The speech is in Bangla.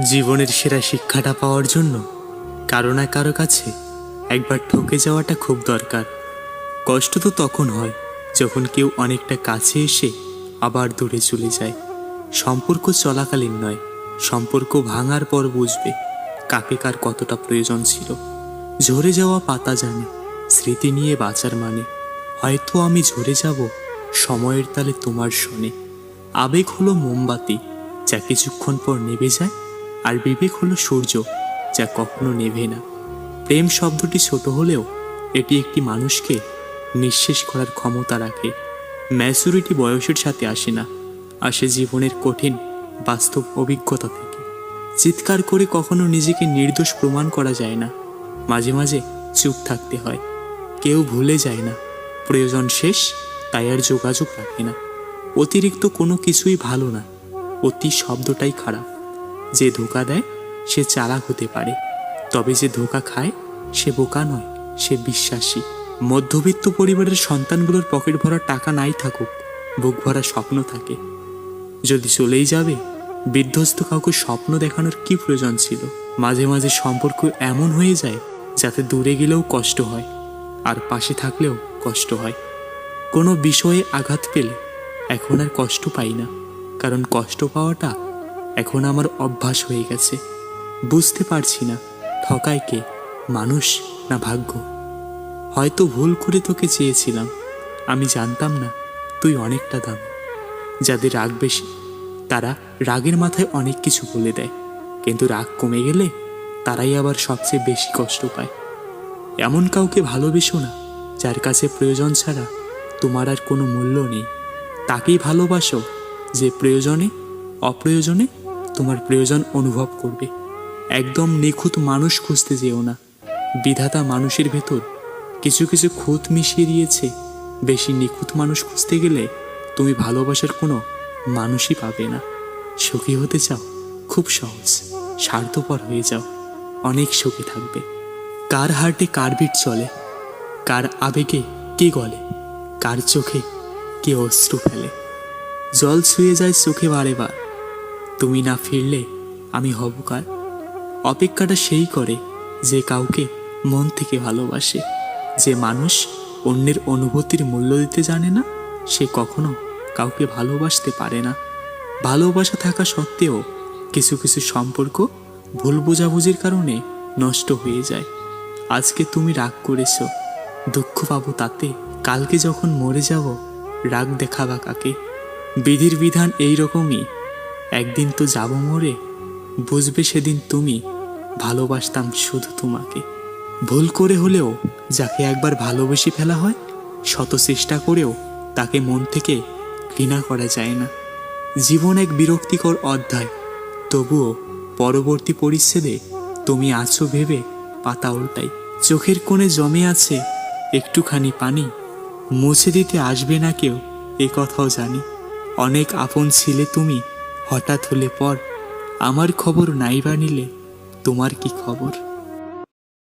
জীবনের সেরা শিক্ষাটা পাওয়ার জন্য কারও না কারও কাছে একবার ঠকে যাওয়াটা খুব দরকার। কষ্ট তো তখন হয় যখন কেউ অনেকটা কাছে এসে আবার দূরে চলে যায়। সম্পর্ক চলাকালীন নয়, সম্পর্ক ভাঙার পর বুঝবে কাকে কার কতটা প্রয়োজন ছিল। ঝরে যাওয়া পাতা জানে, স্মৃতি নিয়ে বাঁচার মানে। হয়তো আমি ঝরে যাব, সময়ের তালে তোমার শোনে। আবেগ হলো মোমবাতি, যা কিছুক্ষণ পর নেভে যায় আর বিবেক হলো সূর্য, যা কখনো নেভে না। প্রেম শব্দটি ছোট হলেও এটি একটি মানুষকে নিঃশেষ করার ক্ষমতা রাখে। ম্যাচুরিটি বয়সের সাথে আসে না, আসে জীবনের কঠিন, বাস্তব অভিজ্ঞতা থেকে। চিৎকার করে কখনো নিজেকে নির্দোষ প্রমাণ করা যায় না। মাঝে মাঝে চুপ থাকতে হয়। কেউ ভুলে যায় না। প্রয়োজন শেষ, তাই আর যোগাযোগ রাখে না। অতিরিক্ত কোনো কিছুই ভালো না। অতি শব্দটাই খারাপ। যে ধোকা দেয়, সে চালাক হতে পারে। তবে যে ধোকা খায়, সে বোকা নয়, সে বিশ্বাসী। মধ্যবিত্ত পরিবারের সন্তানগুলোর পকেট ভরা টাকা নাই থাকুক, বুক ভরা স্বপ্ন থাকে। যদি চলেই যাবে, বিধ্বস্ত কাউকে স্বপ্ন দেখানোর কি প্রয়োজন ছিল? মাঝে মাঝে সম্পর্ক এমন হয়ে যায়, যাতে দূরে গেলেও কষ্ট হয়, আর পাশে থাকলেও কষ্ট হয়। কোনো বিষয়ে আঘাত পেলে এখন আর কষ্ট পাই না, কারণ কষ্ট পাওয়াটা এখন আমার অভ্যাস হয়ে গেছে। বুঝতে পারছি না, ঠকায় কে? মানুষ না ভাগ্য? হয়তো ভুল করে তোকে চেয়েছিলাম। আমি জানতাম না, তুই অনেকটা দাম। যাদের রাগ বেশি, তারা রাগের মাথায় অনেক কিছু বলে দেয়। কিন্তু রাগ কমে গেলে তারাই আবার সবচেয়ে বেশি কষ্ট পায়। এমন কাউকে ভালোবেসো না, যার কাছে প্রয়োজন ছাড়া তোমার আর কোনো মূল্য নেই। তাকেই ভালোবাসো, যে প্রয়োজনে, অপ্রয়োজনে তোমার প্রয়োজন অনুভব করবে। একদম নিখুঁত মানুষ খুঁজতে যেও না। বিধাতা মানুষের ভেতর কিছু কিছু খুঁত মিশিয়ে দিয়েছে। বেশি নিখুঁত মানুষ খুঁজতে গেলে তুমি ভালোবাসার কোনো মানুষই পাবে না। সুখী হতে চাও, খুব সহজ, স্বার্থপর হয়ে যাও, অনেক সুখী থাকবে। কার হার্টে কার বিট চলে? কার আবেগে কে গলে? কার চোখে কে অশ্রু ফেলে? জল ছুঁয়ে যায় চোখে বারে বার। তুমি না ফিরলে আমি হব কার? অপেক্ষাটা সেই করে যে কাউকে মন থেকে ভালোবাসে। যে মানুষ অন্যের অনুভূতির মূল্য দিতে জানে না, সে কখনো কাউকে ভালোবাসতে পারে না। ভালোবাসা থাকা সত্ত্বেও কিছু কিছু সম্পর্ক ভুল বোঝাবুঝির কারণে নষ্ট হয়ে যায়। আজকে তুমি রাগ করেছ, দুঃখ পাবো তাতে, কালকে যখন মরে যাব, রাগ দেখাবা কাকে? বিধির বিধান এই রকমই একদিন তো যাব মরে। বুঝবে সেদিন তুমি, ভালোবাসতাম শুধু তোমাকে। ভুল করে হলেও যাকে একবার ভালোবেসে ফেলা হয়, শত চেষ্টা করেও তাকে মন থেকে ঘৃণা করা যায় না। জীবন এক বিরক্তিকর অধ্যায়, তবুও পরবর্তী পরিচ্ছেদে তুমি আছো ভেবে পাতা উল্টাই। চোখের কোণে জমে আছে একটুখানি পানি, মুছে দিতে আসবে না কেউ, এ কথাও জানি। অনেক আপন ছিলে তুমি হঠাৎ হলে পর আমার খবর নাইবা নিলে তোমার কি খবর?